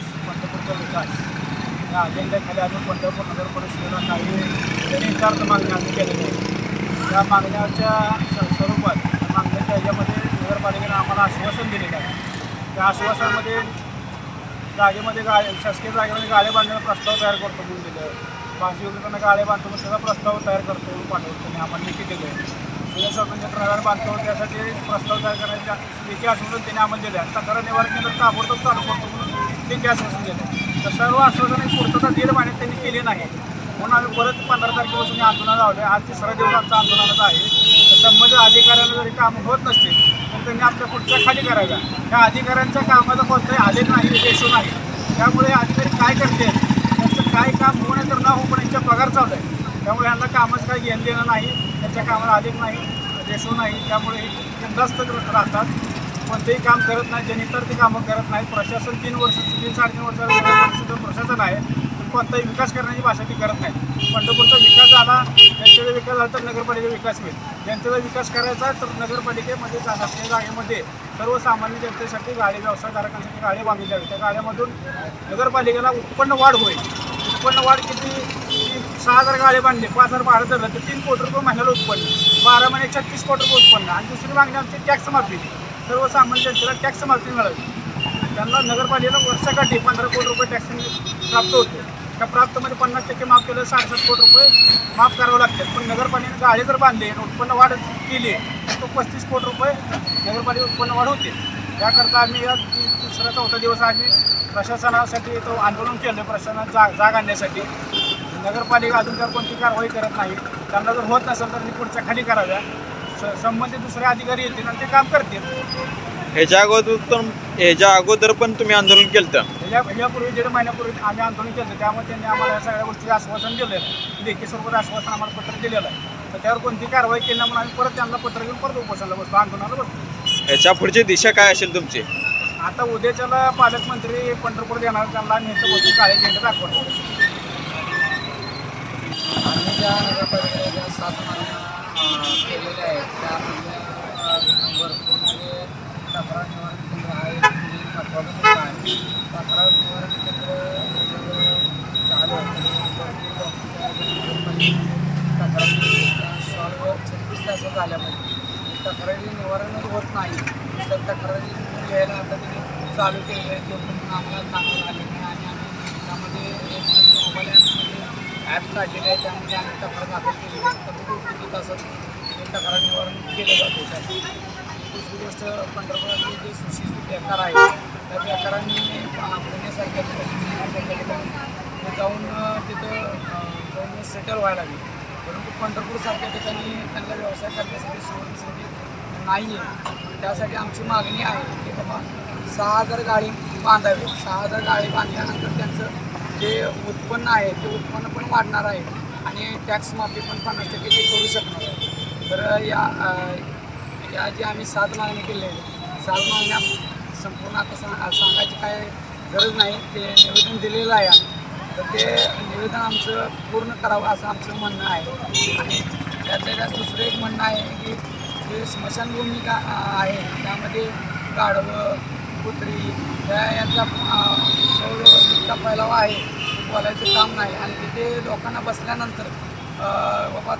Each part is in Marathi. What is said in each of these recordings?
विकास पंढरपूरचा विकास. या अजेंड्याखाली अजून पंढरपूर नगर परिषदेला काही जनितार्थ मागण्या आम्ही केलेल्या आहेत. त्या मागण्याच्या स्वरूपात त्या मागण्याच्या ह्याच्यामध्ये नगरपालिकेनं आम्हाला आश्वासन दिलेलं आहे. त्या आश्वासनामध्ये जागेमध्ये गाड्या शासकीय जागेमध्ये गाळे बांधण्याचा प्रस्ताव तयार करतो म्हणून दिलं. पाचशे युवकांना गाळे बांधतो म्हणून त्याचा प्रस्ताव तयार करतो म्हणून पाठवतो त्यांनी आम्हाला लेखी दिलं आहे तुझ्या प्रकार बांधतो त्यासाठी प्रस्ताव तयार करायच्या लेखी आश्वासन त्यांनी आम्हाला दिलं आहे तक्रार निवारण केंद्र ताबडतोब चालू करतो म्हणून ते आश्वासन दिलं तर सर्व आश्वासने पूर्तता दीड महिन्यात त्यांनी केली नाही. म्हणून आम्ही परत पंधरा तारखेपासून हे आंदोलन लावलं आहे आज तिसरा दिवस आमचा आंदोलनाचा आहे. तर संबंधित अधिकाऱ्यांना जरी कामं होत नसतील तर त्यांनी आपल्या पुढच्या खाली कराव्या. त्या अधिकाऱ्यांच्या कामाचा कोणताही आलेख नाही रेशो नाही. त्यामुळे अधिकारी काय करते त्यांचं काय काम होऊ तर न होऊ पण यांच्या पगार चालू आहे त्यामुळे यांना कामाचं काही घेणं देणं नाही. त्यांच्या कामाला आलेख नाही रेशो नाही. त्यामुळे हे बिनधास्त राहतात. कोणतेही काम करत नाही ज्यांनी ते कामं करत नाहीत. प्रशासन तीन वर्ष तीन साडेतीन वर्षाचं प्रशासन आहे. पण कोणताही विकास करण्याची भाषा ती करत नाही पंढरपूरचा विकास झाला जनतेचा विकास झाला तर नगरपालिकेचा विकास होईल. जनतेचा विकास करायचा तर नगरपालिकेमध्ये जा- जागेमध्ये सर्वसामान्य जनतेसाठी गाडी व्यवसायधारकांसाठी गाडी बांधली जावी. त्या गाड्यामधून नगरपालिकेला उत्पन्न वाढ होईल. उत्पन्न वाढ किती? सहा हजार गाडी बांधले पाच हजार भाडं धरलं तर तीन कोटी रुपये महिन्याला उत्पन्न. बारा महिने छत्तीस कोटी रुपये उत्पन्न. आणि दुसरी मागणी आमची टॅक्स माफी. सर्वसामान्य जनतेला टॅक्स माफी मिळावी त्यांना नगरपालिकेला वर्षाकाठी पंधरा कोटी रुपये टॅक्स प्राप्त होते. त्या प्राप्तमध्ये पन्नास टक्के माफ केलं साडेसात कोटी रुपये माफ करावं लागतात. पण नगरपालिकेने गाडी जर बांधली आणि उत्पन्न वाढ केली तर तो पस्तीस कोटी रुपये नगरपालिका उत्पन्न वाढ होते. त्याकरता आम्ही या दुसरा तिसरा चौथा दिवस आम्ही प्रशासनासाठी तो आंदोलन केलं प्रशासनात जाग जाग आणण्यासाठी. नगरपालिका अजून त्यावर कोणती कारवाई करत नाही त्यांना जर होत नसेल तर मी पुढच्या खाली कराव्या. संबंधित दुसरे अधिकारी येतील आणि ते काम करतील. ह्याच्या अगोदर पण ह्याच्या अगोदर पण तुम्ही आंदोलन केलं ह्या ह्यापूर्वी दीड महिन्यापूर्वी आम्ही आंदोलन केलं त्यामुळे त्यांनी आम्हाला या सगळ्या गोष्टीचं आश्वासन दिलेलं आहे. लेखी स्वरूपात आश्वासन आम्हाला पत्र दिलेलं आहे. तर त्यावर कोणती कारवाई केली म्हणून आम्ही परत त्यांना पत्र घेऊन परत उपोषणाला बसतो आंदोलनाला बसतो. ह्याच्या पुढची दिशा काय असेल तुमची? आता उद्याच्याला पालकमंत्री पंढरपूर येणार त्यांना आम्ही इथं बसून काळे झेंडे दाखवतो आम्ही ज्या नगरपालिकेच्या सात मागण्या केलेल्या आहेत. त्यामध्ये अ, भरपूर म्हणजे तक्रार निवारण केंद्र आहे. हे महत्त्वाचं आहे. तक्रार निवारण केंद्र चालू आहे. तर भरपूर तक्रारी सॉल्व्ह छत्तीस तास झाल्या पाहिजे तक्रारी निवारणच होत नाही. तर तक्रारी घ्यायला आता त्यांनी चालू केलेलं आहे. जोपर्यंत आम्हाला चांगलं आले नाही आणि आम्ही त्यामध्ये एक मोबाईल ॲप काढलेले आहे त्यामध्ये आम्ही तक्रार दाखल केलेली आहे तर तासात तक्रार निवारण केलं जातो दुसरी गोष्ट पंढरपुरातले जे सुशिक्षित बेकार आहेत त्या बेकारांनी पुण्यासारख्या ठिकाणी ठिकाणी जाऊन तिथं जाऊन सेटल व्हायला लागले परंतु पंढरपूरसारख्या ठिकाणी त्यांना व्यवसाय करण्यासाठी सोडण्यासाठी नाही आहे त्यासाठी आमची मागणी आहे की बाबा सहा हजार गाडी बांधावी सहा हजार गाडी बांधल्यानंतर त्यांचं जे उत्पन्न आहे ते उत्पन्न पण वाढणार आहे आणि टॅक्स माफी पण पन्नास टक्के ते करू शकणार आहे तर या या जे आम्ही सात मागणी केले सात मागण्या संपूर्ण आता सांग सांगायची काय गरज नाही ते निवेदन दिलेलं आहे आम्ही. तर ते निवेदन आमचं पूर्ण करावं असं आमचं म्हणणं आहे आणि त्यातल्या त्यात दुसरं एक म्हणणं आहे की जे स्मशानभूमी का आहे त्यामध्ये गाढवं कुत्री या यांचा अं, सौर इतका फैलावा आहे. बोलायचं काम नाही. आणि तिथे लोकांना बसल्यानंतर बाबा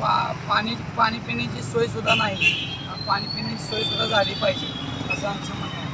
पा पाणी पाणी पिण्याची सोयसुद्धा नाही. पाणी पिण्याची सोयसुद्धा झाली पाहिजे असं आमचं म्हणणं